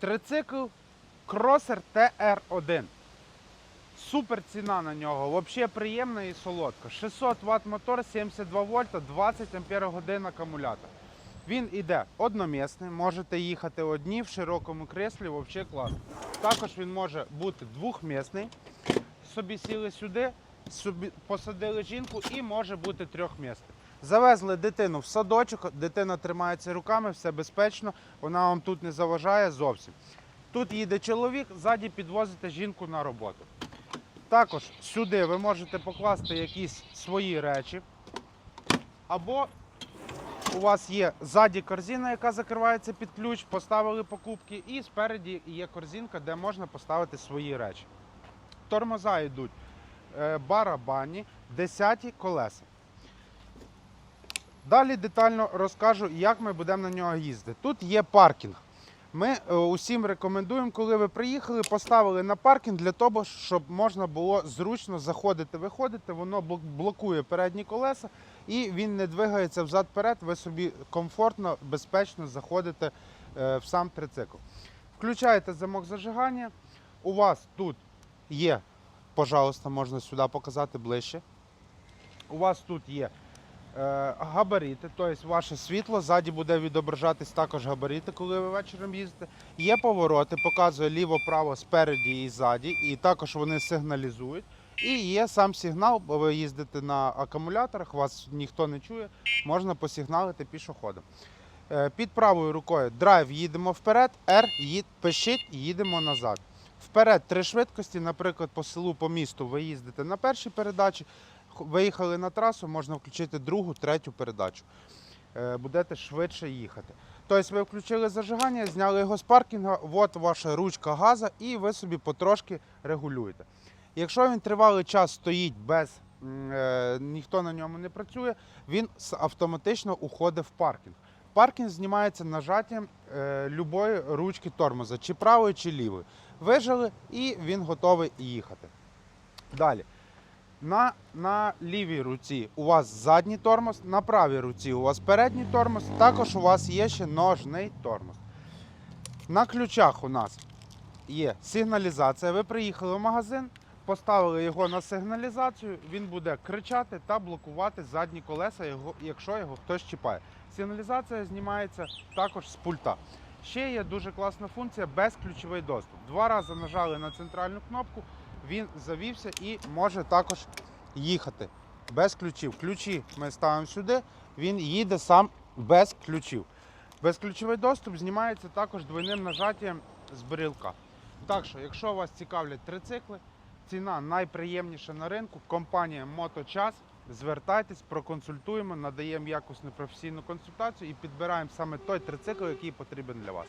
Трицикл Crosser TR1. Супер ціна на нього, взагалі приємна і солодка. 600 Вт мотор, 72 вольта, 20 ампер годин акумулятор. Він іде одномісний, можете їхати одні в широкому креслі, взагалі класно. Також він може бути двохмісний. Собі сіли сюди, собі посадили жінку і може бути трьохмісний. Завезли дитину в садочок, дитина тримається руками, все безпечно, вона вам тут не заважає зовсім. Тут їде чоловік, ззаді підвозите жінку на роботу. Також сюди ви можете покласти якісь свої речі. Або у вас є ззаді корзина, яка закривається під ключ, поставили покупки, і спереді є корзинка, де можна поставити свої речі. Тормоза йдуть е, барабанні, 10 колеса. Далі детально розкажу, як ми будемо на нього їздити. Тут є паркінг. Ми е, усім рекомендуємо, коли ви приїхали, поставили на паркінг для того, щоб можна було зручно заходити, виходити. Воно блокує передні колеса і він не двигається взад-перед. Ви собі комфортно, безпечно заходите е, в сам трицикл. Включаєте замок зажигання. У вас тут є, пожалуйста, можна сюди показати ближче. У вас тут є габарити, тобто ваше світло, ззаді буде відображатись також габарити, коли ви вечором їздите. Є повороти, показує ліво-право спереді і ззаді, і також вони сигналізують. І є сам сигнал, бо ви їздите на акумуляторах, вас ніхто не чує, можна посигналити пішоходом. Е, Під правою рукою драйв їдемо вперед, R їд, пишіть, їдемо назад. Вперед три швидкості, наприклад, по селу, по місту ви їздите на першій передачі, виїхали на трасу, можна включити другу, третю передачу. Е, Будете швидше їхати. Тобто ви включили зажигання, зняли його з паркінга, от ваша ручка газа, і ви собі потрошки регулюєте. Якщо він тривалий час стоїть без е, ніхто на ньому не працює, він автоматично уходить в паркінг. Паркінг знімається нажаттям е, любої ручки тормоза, чи правої, чи лівої. Вижали і він готовий їхати. Далі. На, на лівій руці у вас задній тормоз, на правій руці у вас передній тормоз, також у вас є ще ножний тормоз. На ключах у нас є сигналізація. Ви приїхали в магазин, поставили його на сигналізацію, він буде кричати та блокувати задні колеса, якщо його хтось чіпає. Сигналізація знімається також з пульта. Ще є дуже класна функція безключовий доступ. Два рази нажали на центральну кнопку, він завівся і може також їхати без ключів. Ключі ми ставимо сюди, він їде сам без ключів. Безключовий доступ знімається також двойним нажаттям з брілка. Так що, якщо вас цікавлять трицикли, ціна найприємніша на ринку. Компанія Моточас. Звертайтесь, проконсультуємо, надаємо якісну професійну консультацію і підбираємо саме той трицикл, який потрібен для вас.